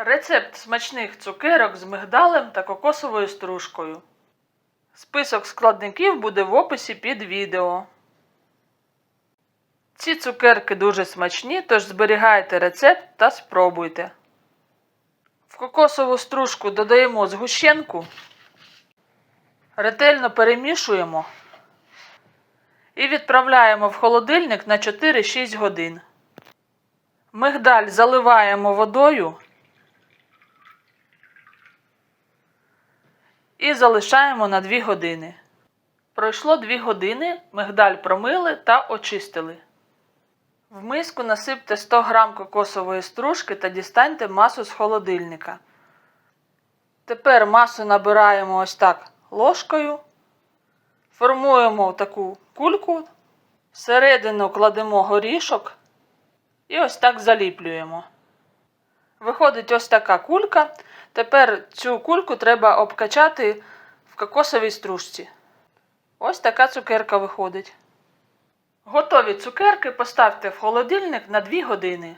Рецепт смачних цукерок з мигдалем та кокосовою стружкою. Список складників буде в описі під відео. Ці цукерки дуже смачні, тож зберігайте рецепт та спробуйте. В кокосову стружку додаємо згущенку, ретельно перемішуємо і відправляємо в холодильник на 4-6 годин. Мигдаль заливаємо водою і залишаємо на 2 години. Пройшло 2 години, мигдаль промили та очистили. В миску насипте 100 г кокосової стружки та дістаньте масу з холодильника. Тепер масу набираємо ось так ложкою, формуємо таку кульку, всередину кладемо горішок і ось так заліплюємо. Виходить ось така кулька. Тепер цю кульку треба обкачати в кокосовій стружці. Ось така цукерка виходить. Готові цукерки поставте в холодильник на 2 години.